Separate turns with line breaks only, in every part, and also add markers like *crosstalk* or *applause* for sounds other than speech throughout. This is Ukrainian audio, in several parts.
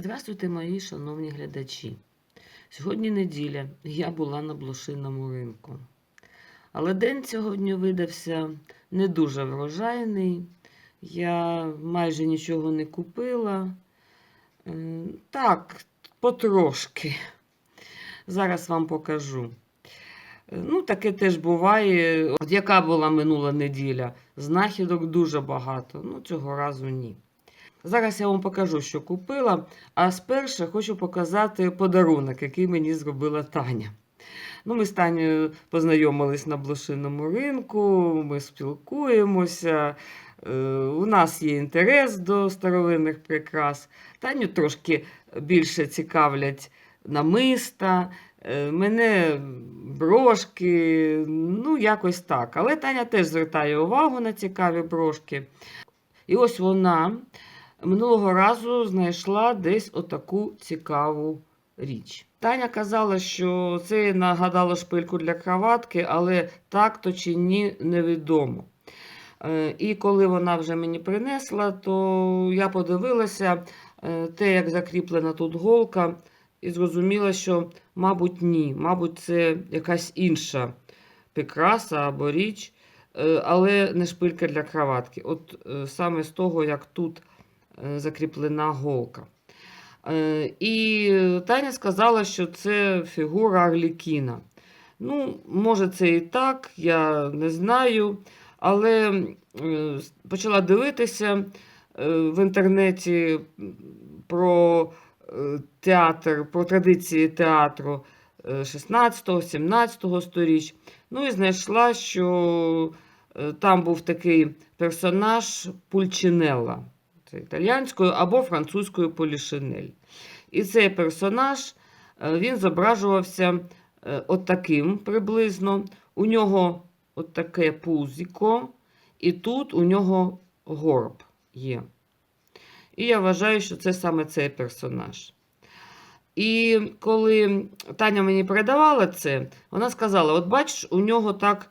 Здравствуйте, мої шановні глядачі. Сьогодні неділя, я була на блошиному ринку. Але день сьогодні видався не дуже врожайний. Я майже нічого не купила. Е, Так, потрошки. Зараз вам покажу. Е, Ну, таке теж буває. От яка була минула неділя? Знахідок дуже багато. Ну, цього разу ні. Зараз я вам покажу, що купила. А спершу хочу показати подарунок, який мені зробила Таня. Ну, ми з Танею познайомились на блошиному ринку, ми спілкуємося. е, У нас є інтерес до старовинних прикрас. Таню трошки більше цікавлять намиста, е, мене брошки, ну, якось так. Але Таня теж звертає увагу на цікаві брошки. І ось вона минулого разу знайшла десь отаку цікаву річ. Таня казала, що це нагадало шпильку для кроватки, але так то чи ні, невідомо. Е, І коли вона вже мені принесла, то я подивилася е, те, як закріплена тут голка, і зрозуміла, що, мабуть, ні. Мабуть, це якась інша прикраса або річ, е, але не шпилька для кроватки. От саме з того, як тут закріплена голка. Е, І Таня сказала, що це фігура Арлікіна. Ну, може, це і так, я не знаю. Але е, почала дивитися е, в інтернеті про е, театр, про традиції театру 16-17 сторіч. Ну і знайшла, що е, там був такий персонаж Пульчинелла. Це італіянською або французькою полішинель. І цей персонаж е, він зображувався е, от таким приблизно. У нього от таке пузіко, і тут у нього горб є. І я вважаю, що це саме цей персонаж. І коли Таня мені передавала це, вона сказала: от бачиш, у нього так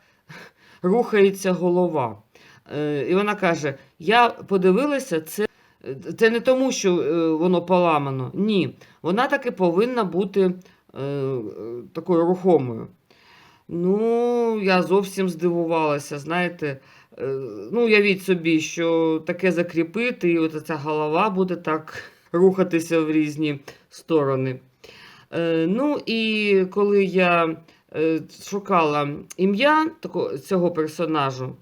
рухається голова. Е, І вона каже: Я подивилася, це, це не тому, що е, воно поламано. Ні, вона таки повинна бути е, такою рухомою. Ну, я зовсім здивувалася, знаєте. Е, Ну, уявіть собі, що таке закріпити, і от ця голова буде так *laughs* рухатися в різні сторони. Ну, і коли я шукала ім'я цього персонажу,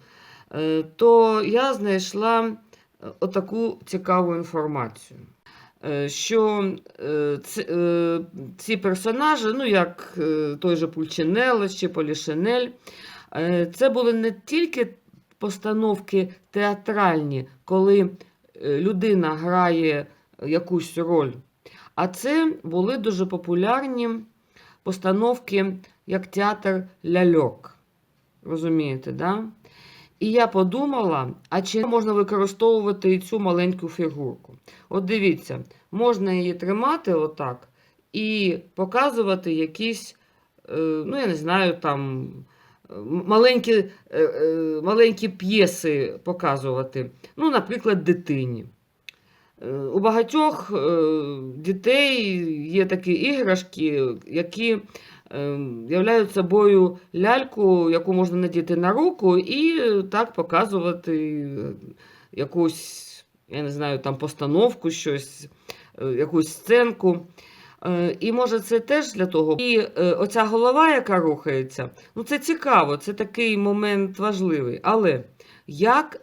то я знайшла отаку цікаву інформацію. е, Що е, е, ці персонажі, ну як той же Пульчинелло чи Полішинель, це були не тільки постановки театральні, коли людина грає якусь роль, а це були дуже популярні постановки як театр ляльок. Розумієте, да? І я подумала, а чи можна використовувати і цю маленьку фігурку? От дивіться, можна її тримати отак і показувати якісь, е, ну я не знаю, там маленькі, е, е, маленькі п'єси показувати. Ну, наприклад, дитині. У багатьох дітей є такі іграшки, які являють собою ляльку, яку можна надіти на руку, і е, так показувати е, якусь, я не знаю, там постановку, щось, е, якусь сценку. І може це теж для того. І оця голова, яка рухається, ну це цікаво, це такий момент важливий. Але як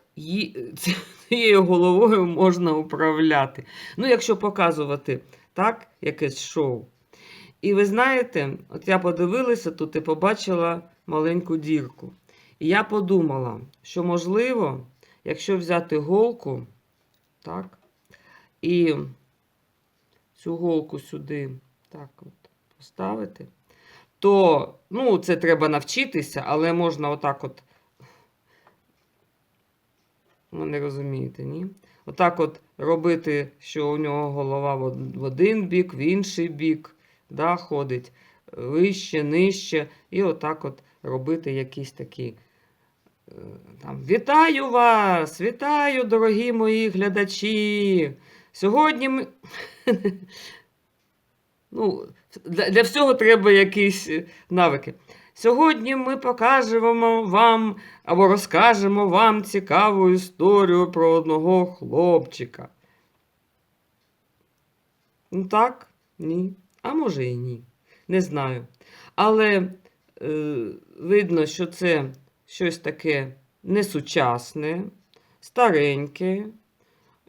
цією головою можна управляти? Ну, якщо показувати так, якесь шоу. І ви знаєте, от я подивилася тут і побачила маленьку дірку. І я подумала, що можливо, якщо взяти голку, так, і цю голку сюди так от поставити, то, ну, це треба навчитися, але можна отак от. Ви не розумієте, ні? Отак от робити, що у нього голова в один бік, в інший бік, да, ходить вище, нижче, і отак от робити якісь такі. е, Там, вітаю вас! Вітаю, дорогі мої глядачі! Сьогодні ми. *laughs* ну, для, всього треба якісь е, навики. Сьогодні ми покажемо вам або розкажемо вам цікаву історію про одного хлопчика. Ну так, ні. А може і ні. Не знаю. Але е, видно, що це щось таке несучасне, стареньке.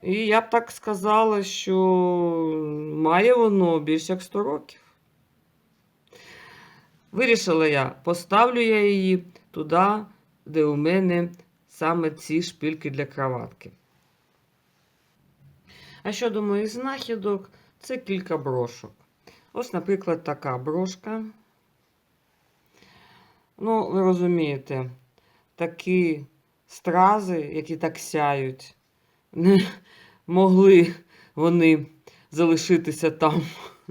І я б так сказала, що має воно більш як 100 років. Вирішила я, поставлю я її туди, де у мене саме ці шпильки для кроватки. А щодо моїх знахідок, це кілька брошок. Ось, наприклад, така брошка. Ну, ви розумієте, такі стрази, які так сяють, не могли вони залишитися там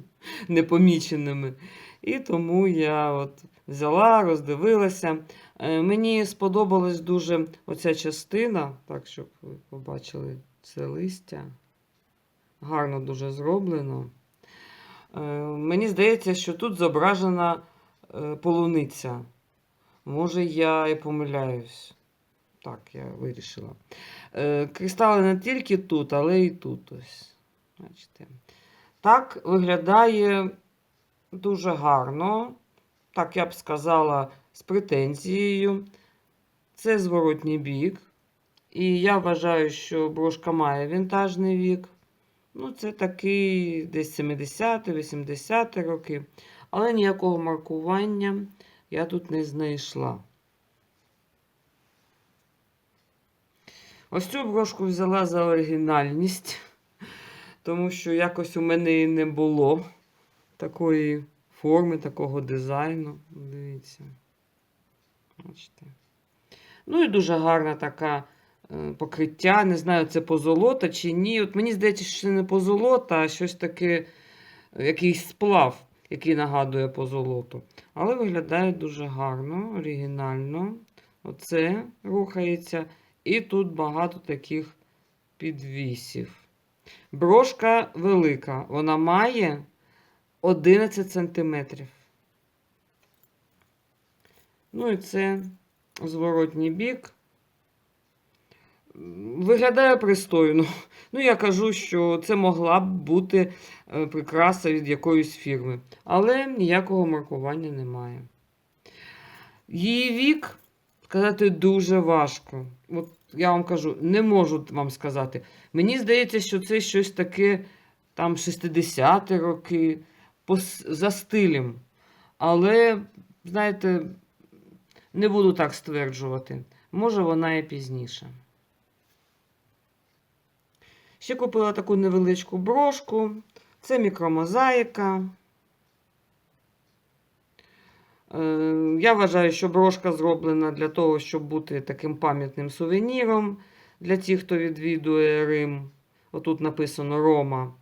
*laughs* непоміченими. І тому я от взяла, роздивилася. Е, Мені сподобалась дуже оця частина, так, щоб ви побачили це листя. Гарно дуже зроблено. Е, Мені здається, що тут зображена е, полуниця. Може, я і помиляюсь. Так, я вирішила. Е, Кристали не тільки тут, але і тут ось. Бачите. Так виглядає дуже гарно. Так, я б сказала, з претензією. Це зворотній бік. І я вважаю, що брошка має вінтажний вік. Ну, це такий десь 70-80 роки. Але ніякого маркування я тут не знайшла. Ось цю брошку взяла за оригінальність, *laughs* тому що якось у мене і не було такої форми, такого дизайну. Дивіться. Бачите. Ну і дуже гарна така покриття. Не знаю, це позолота чи ні. От мені здається, що це не позолота, а щось таке, е, якийсь сплав, який нагадує позолоту. Але виглядає дуже гарно, оригінально. Оце рухається. І тут багато таких підвісів. Брошка велика, вона має 11 сантиметрів. Ну і це зворотній бік. Виглядає пристойно. Ну, я кажу, що це могла б бути е, прикраса від якоїсь фірми. Але ніякого маркування немає. Її вік сказати дуже важко. От я вам кажу, не можу вам сказати. Мені здається, що це щось таке там 60-ті роки за стилем. Але, знаєте, не буду так стверджувати. Може, вона і пізніше. Ще купила таку невеличку брошку. Це мікромозаїка. Е, Я вважаю, що брошка зроблена для того, щоб бути таким пам'ятним сувеніром для тих, хто відвідує Рим. Отут написано Рома.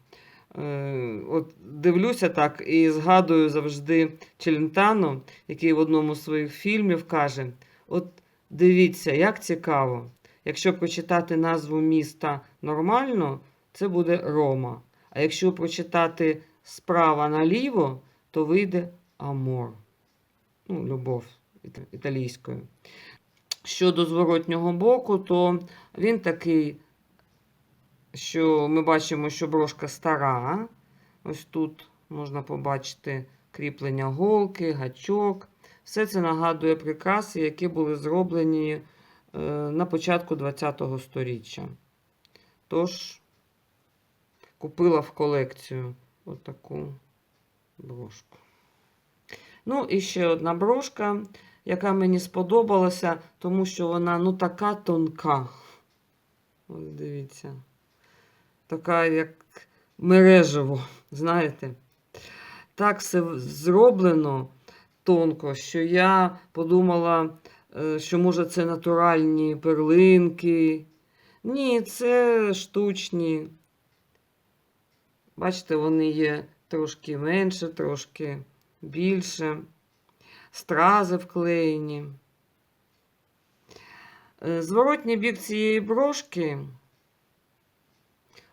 Е, От дивлюся так і згадую завжди Челентано, який в одному з своїх фільмів каже: От дивіться, як цікаво. Якщо прочитати назву міста нормально, це буде Рома. А якщо прочитати справа наліво, то вийде Амор. Ну, любов італійською. Щодо зворотнього боку, то він такий, що ми бачимо, що брошка стара. Ось тут можна побачити кріплення голки, гачок. Все це нагадує прикраси, які були зроблені на початку ХХ століття. Тож, купила в колекцію отаку брошку. Ну, і ще одна брошка, яка мені сподобалася, тому що вона ну така тонка. Ось дивіться. Така, як мережево, знаєте. Так все зроблено тонко, що я подумала, е, що може це натуральні перлинки. Ні, це штучні. Бачите, вони є трошки менше, трошки більше. Стрази вклеєні. Е, Зворотній бік цієї брошки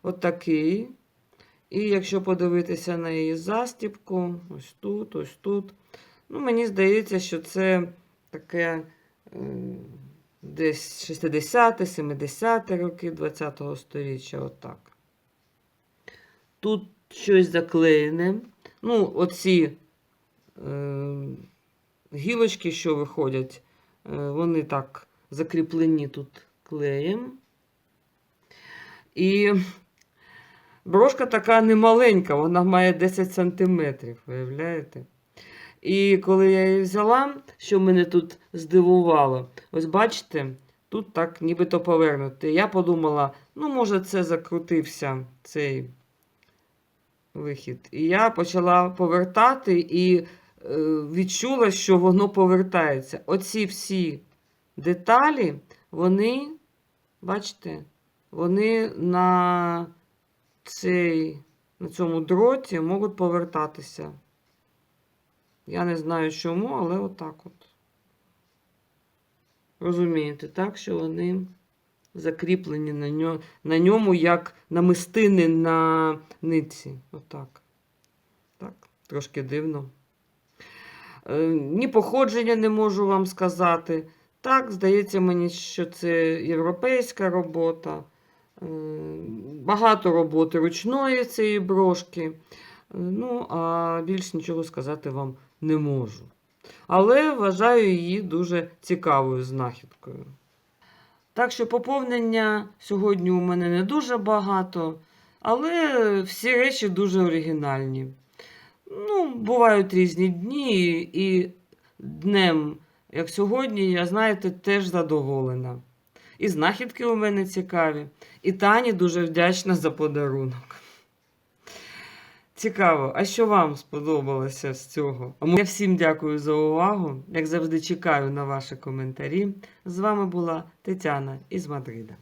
отакий. І якщо подивитися на її застібку, ось тут, ось тут. Ну, мені здається, що це таке десь 60-70 роки 20-го сторіччя, отак. Тут щось заклеєне. Ну, оці е, гілочки, що виходять, е, вони так закріплені тут клеєм. І брошка така немаленька, вона має 10 сантиметрів, виявляєте? І коли я її взяла, що мене тут здивувало, ось бачите, тут так нібито повернути. Я подумала, ну, може, це закрутився цей вихід. І я почала повертати і е, відчула, що воно повертається. Оці всі деталі, вони, бачите, вони на, цей, на цьому дроті можуть повертатися. Я не знаю чому, але отак от. Розумієте, так, що вони закріплені на, ньо, на ньому як намистини на нитці. Отак. Так, трошки дивно. Е, ні походження не можу вам сказати. Так, здається мені, що це європейська робота. Е, Багато роботи ручної цієї брошки. Е, Ну, а більш нічого сказати вам не можу. Але вважаю її дуже цікавою знахідкою. Так що поповнення сьогодні у мене не дуже багато, але всі речі дуже оригінальні. Ну, бувають різні дні, і днем, як сьогодні, я, знаєте, теж задоволена. І знахідки у мене цікаві, і Тані дуже вдячна за подарунок. Цікаво, а що вам сподобалося з цього? Я всім дякую за увагу. Як завжди, чекаю на ваші коментарі. З вами була Тетяна із Мадрида.